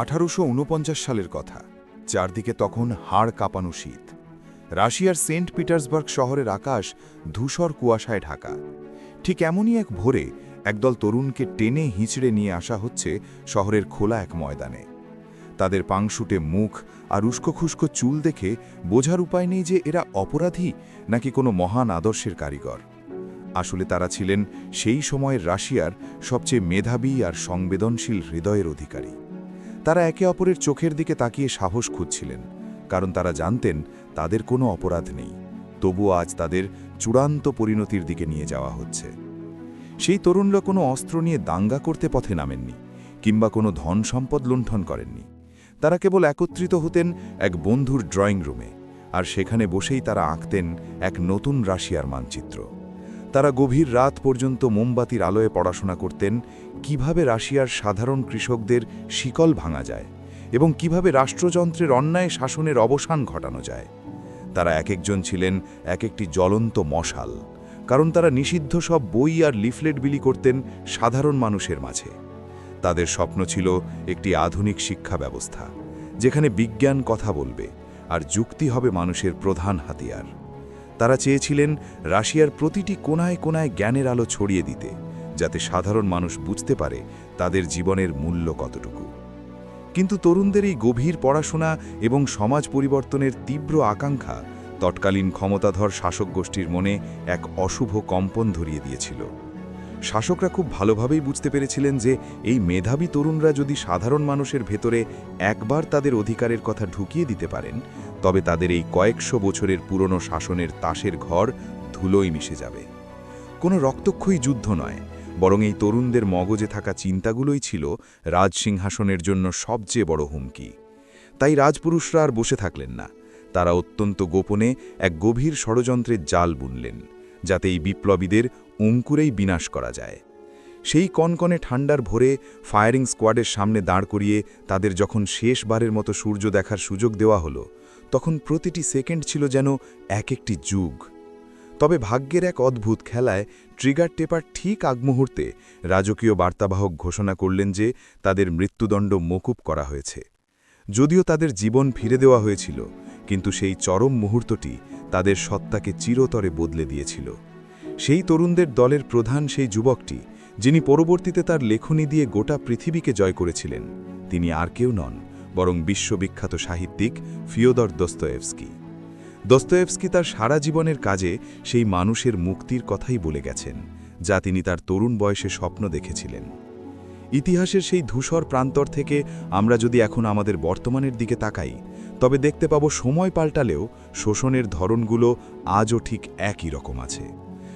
আঠারোশো ঊনপঞ্চাশ সালের কথা, চারদিকে তখন হাড় কাঁপানো শীত। রাশিয়ার সেন্ট পিটার্সবার্গ শহরের আকাশ ধূসর কুয়াশায় ঢাকা। ঠিক এমনই এক ভোরে একদল তরুণকে টেনে হিঁচড়ে নিয়ে আসা হচ্ছে শহরের খোলা এক ময়দানে। তাদের পাংশুটে মুখ আর উস্কোখুস্কো চুল দেখে বোঝার উপায় নেই যে এরা অপরাধী নাকি কোনো মহান আদর্শের কারিগর। আসলে তারা ছিলেন সেই সময়ের রাশিয়ার সবচেয়ে মেধাবী আর সংবেদনশীল হৃদয়ের অধিকারী। তারা একে অপরের চোখের দিকে তাকিয়ে সাহস খুঁজছিলেন, কারণ তারা জানতেন তাদের কোনো অপরাধ নেই। তবুও আজ তাদের চূড়ান্ত পরিণতির দিকে নিয়ে যাওয়া হচ্ছে। সেই তরুণরা কোনো অস্ত্র নিয়ে দাঙ্গা করতে পথে নামেননি, কিংবা কোনো ধন সম্পদ লুণ্ঠন করেননি। তারা কেবল একত্রিত হতেন এক বন্ধুর ড্রয়িং রুমে, আর সেখানে বসেই তারা আঁকতেন এক নতুন রাশিয়ার মানচিত্র। তারা গভীর রাত পর্যন্ত মোমবাতির আলোয় পড়াশোনা করতেন, কীভাবে রাশিয়ার সাধারণ কৃষকদের শিকল ভাঙা যায় এবং কীভাবে রাষ্ট্রযন্ত্রের অন্যায় শাসনের অবসান ঘটানো যায়। তারা এক একজন ছিলেন এক একটি জ্বলন্ত মশাল, কারণ তারা নিষিদ্ধ সব বই আর লিফলেট বিলি করতেন সাধারণ মানুষের মাঝে। তাদের স্বপ্ন ছিল একটি আধুনিক শিক্ষা ব্যবস্থা, যেখানে বিজ্ঞান কথা বলবে আর যুক্তি হবে মানুষের প্রধান হাতিয়ার। তারা চেয়েছিলেন রাশিয়ার প্রতিটি কোনায় কোনায় জ্ঞানের আলো ছড়িয়ে দিতে, যাতে সাধারণ মানুষ বুঝতে পারে তাদের জীবনের মূল্য কতটুকু। কিন্তু তরুণদের এই গভীর পড়াশোনা এবং সমাজ পরিবর্তনের তীব্র আকাঙ্ক্ষা তৎকালীন ক্ষমতাধর শাসক গোষ্ঠীর মনে এক অশুভ কম্পন ধরিয়ে দিয়েছিল। শাসকরা খুব ভালোভাবেই বুঝতে পেরেছিলেন যে এই মেধাবী তরুণরা যদি সাধারণ মানুষের ভেতরে একবার তাদের অধিকারের কথা ঢুকিয়ে দিতে পারেন তবে তাদের এই কয়েকশো বছরের পুরনো শাসনের তাসের ঘর ধুলোই মিশে যাবে। কোনো রক্তক্ষয়ী যুদ্ধ নয়, বরং এই তরুণদের মগজে থাকা চিন্তাগুলোই ছিল রাজসিংহাসনের জন্য সবচেয়ে বড় হুমকি। তাই রাজপুরুষরা আর বসে থাকলেন না। তারা অত্যন্ত গোপনে এক গভীর ষড়যন্ত্রের জাল বুনলেন, যাতে এই বিপ্লবীদের অঙ্কুরেই বিনাশ করা যায়। সেই কনকনে ঠান্ডার ভোরে ফায়ারিং স্কোয়াডের সামনে দাঁড় করিয়ে তাদের যখন শেষবারের মতো সূর্য দেখার সুযোগ দেওয়া হলো তখন প্রতিটি সেকেন্ড ছিল যেন এক একটি যুগ। তবে ভাগ্যের এক অদ্ভুত খেলায় ট্রিগার টেপার ঠিক আগ মুহূর্তে রাজকীয় বার্তাবাহক ঘোষণা করলেন যে তাদের মৃত্যুদণ্ড মকুব করা হয়েছে। যদিও তাদের জীবন ফিরে দেওয়া হয়েছিল, কিন্তু সেই চরম মুহূর্তটি তাদের সত্তাকে চিরতরে বদলে দিয়েছিল। সেই তরুণদের দলের প্রধান সেই যুবকটি, যিনি পরবর্তীতে তার লেখনী দিয়ে গোটা পৃথিবীকে জয় করেছিলেন, তিনি আর কেউ নন। বরং বিশ্ববিখ্যাত সাহিত্যিক ফিওদর দস্তয়েভস্কি। দস্তয়েভস্কি তার সারা জীবনের কাজে সেই মানুষের মুক্তির কথাই বলে গেছেন, যা তিনি তার তরুণ বয়সে স্বপ্ন দেখেছিলেন। ইতিহাসের সেই ধূসর প্রান্তর থেকে আমরা যদি এখন আমাদের বর্তমানের দিকে তাকাই, তবে দেখতে পাব সময় পাল্টালেও শোষণের ধরনগুলো আজও ঠিক একই রকম আছে।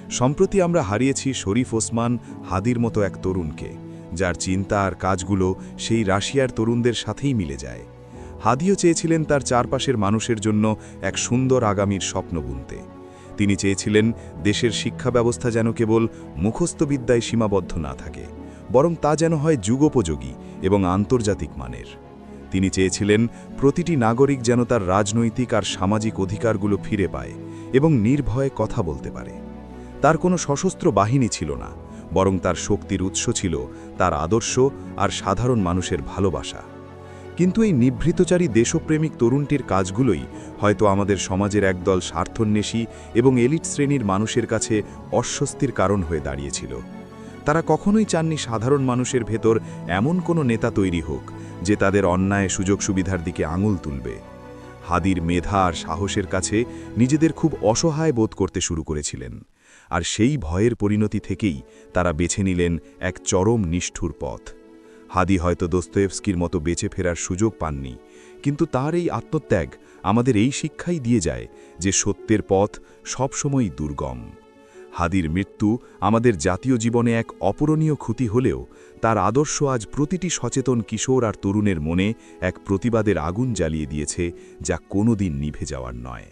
সম্প্রতি আমরা হারিয়েছি শরীফ ওসমান হাদির মতো এক তরুণকে যার চিন্তা আর কাজগুলো সেই রাশিয়ার তরুণদের সাথেই মিলে যায়। হাদিও চেয়েছিলেন তার চারপাশের মানুষের জন্য এক সুন্দর আগামীর স্বপ্ন বুনতে। তিনি চেয়েছিলেন দেশের শিক্ষা ব্যবস্থা যেন কেবল মুখস্থবিদ্যায় সীমাবদ্ধ না থাকে, বরং তা যেন হয় যুগোপযোগী এবং আন্তর্জাতিক মানের। তিনি চেয়েছিলেন প্রতিটি নাগরিক যেন তার রাজনৈতিক আর সামাজিক অধিকারগুলো ফিরে পায় এবং নির্ভয়ে কথা বলতে পারে। তার কোনো সশস্ত্র বাহিনী ছিল না বরং তার শক্তির উৎস ছিল তার আদর্শ আর সাধারণ মানুষের ভালোবাসা। কিন্তু এই নিভৃতচারী দেশপ্রেমিক তরুণটির কাজগুলোই হয়তো আমাদের সমাজের একদল স্বার্থন্বেষী এবং এলিট শ্রেণির মানুষের কাছে অস্বস্তির কারণ হয়ে দাঁড়িয়েছিল। তারা কখনোই চাননি সাধারণ মানুষের ভেতর এমন কোনো নেতা তৈরি হোক যে তাদের অন্যায় সুযোগ সুবিধার দিকে আঙুল তুলবে। হাদির মেধা আর সাহসের কাছে নিজেদের খুব অসহায় বোধ করতে শুরু করেছিলেন। আর সেই ভয়ের পরিণতি থেকেই তারা বেছে নিলেন এক চরম নিষ্ঠুর পথ। হাদি হয়তো দোস্তয়েভস্কির মতো বেঁচে ফেরার সুযোগ পাননি, কিন্তু তার এই আত্মত্যাগ আমাদের এই শিক্ষাই দিয়ে যায় যে সত্যের পথ সবসময়ই দুর্গম। হাদির মৃত্যু আমাদের জাতীয় জীবনে এক অপূরণীয় ক্ষতি হলেও তার আদর্শ আজ প্রতিটি সচেতন কিশোর আর তরুণের মনে এক প্রতিবাদের আগুন জ্বালিয়ে দিয়েছে যা কোনোদিন নিভে যাওয়ার নয়।